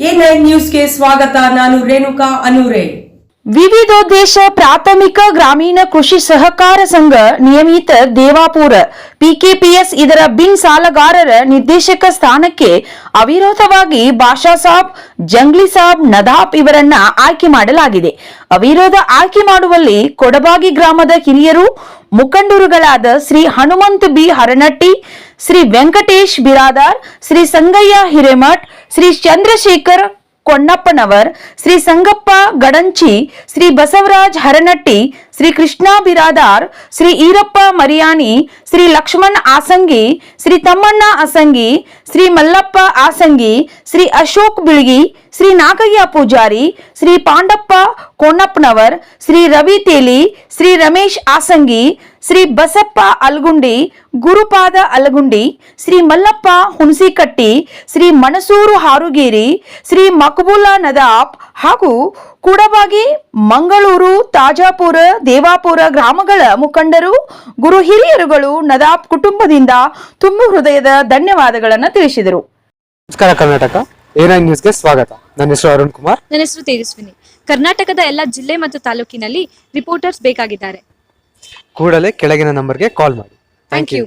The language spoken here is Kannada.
ನ್ಯೂಸ್ಗೆ ಸ್ವಾಗತ, ನಾನು ರೇಣುಕಾ ಅನೂರೆ. ವಿವಿಧೋದ್ದೇಶ ಪ್ರಾಥಮಿಕ ಗ್ರಾಮೀಣ ಕೃಷಿ ಸಹಕಾರ ಸಂಘ ನಿಯಮಿತ ದೇವಾಪುರ, ಪಿಕೆಪಿಎಸ್ ಇದರ ಬಿನ್ ಸಾಲಗಾರರ ನಿರ್ದೇಶಕ ಸ್ಥಾನಕ್ಕೆ ಅವಿರೋಧವಾಗಿ ಬಾಷಾ ಸಾಬ್, ಜಂಗ್ಲಿ ಸಾಬ್, ನದಾಬ್ ಇವರನ್ನ ಆಯ್ಕೆ ಮಾಡಲಾಗಿದೆ. ಅವಿರೋಧ ಆಯ್ಕೆ ಮಾಡುವಲ್ಲಿ ಕೊಡಬಾಗಿ ಗ್ರಾಮದ ಹಿರಿಯರು, ಮುಖಂಡರುಗಳಾದ ಶ್ರೀ ಹನುಮಂತ ಬಿ. ಹರನಟ್ಟಿ, ಶ್ರೀ ವೆಂಕಟೇಶ್ ಬಿರಾದಾರ್, ಶ್ರೀ ಸಂಗಯ್ಯ ಹಿರೇಮಠ್ ಶ್ರೀ ಚಂದ್ರಶೇಖರ್ ಕೊಂಡಪ್ಪನವರ್ ಶ್ರೀ ಸಂಗಪ್ಪ ಗಡಂಚಿ ಶ್ರೀ ಬಸವರಾಜ್ ಹರನಟ್ಟಿ ಶ್ರೀ ಕೃಷ್ಣ ಬಿರಾದಾರ್, ಶ್ರೀ ಈರಪ್ಪ ಮರಿಯಾನಿ, ಶ್ರೀ ಲಕ್ಷ್ಮಣ್ ಆಸಂಗಿ, ಶ್ರೀ ತಮ್ಮಣ್ಣ ಆಸಂಗಿ, ಶ್ರೀ ಮಲ್ಲಪ್ಪ ಆಸಂಗಿ, ಶ್ರೀ ಅಶೋಕ್ ಬಿಳ್ಗಿ, ಶ್ರೀ ನಾಗಯ್ಯ ಪೂಜಾರಿ, ಶ್ರೀ ಪಾಂಡಪ್ಪ ಕೋಣಪ್ಪನವರ್, ಶ್ರೀ ರವಿ ತೇಲಿ, ಶ್ರೀ ರಮೇಶ್ ಆಸಂಗಿ, ಶ್ರೀ ಬಸಪ್ಪ ಅಲ್ಗುಂಡಿ, ಗುರುಪಾದ ಅಲಗುಂಡಿ, ಶ್ರೀ ಮಲ್ಲಪ್ಪ ಹುಣಸಿಕಟ್ಟಿ, ಶ್ರೀ ಮಣಸೂರು ಹಾರುಗೇರಿ, ಶ್ರೀ ಮಕಬೂಲಾ ನದಾಬ್ ಹಾಗೂ ಕೂಡಬಾಗಿ ಮಂಗಳೂರು ತಾಜಾಪುರ ದೇವಾಪುರ ಗ್ರಾಮಗಳ ಮುಖಂಡರು ಗುರು ಹಿರಿಯರುಗಳು ನದಾಬ್ ಕುಟುಂಬದಿಂದ ತುಂಬು ಹೃದಯದ ಧನ್ಯವಾದಗಳನ್ನು ತಿಳಿಸಿದರು. ನಮಸ್ಕಾರ ಕರ್ನಾಟಕ ನೈನ್ ನ್ಯೂಸ್ಗೆ ಸ್ವಾಗತ. ನನ್ನ ಹೆಸರು ಅರುಣ್ ಕುಮಾರ್. ನನ್ನ ಹೆಸರು ತೇಜಸ್ವಿನಿ. ಕರ್ನಾಟಕದ ಎಲ್ಲ ಜಿಲ್ಲೆ ಮತ್ತು ತಾಲೂಕಿನಲ್ಲಿ ರಿಪೋರ್ಟರ್ಸ್ ಬೇಕಾಗಿದ್ದಾರೆ. ಕೂಡಲೇ ಕೆಳಗಿನ ನಂಬರ್ಗೆ ಕಾಲ್ ಮಾಡಿ. Thank you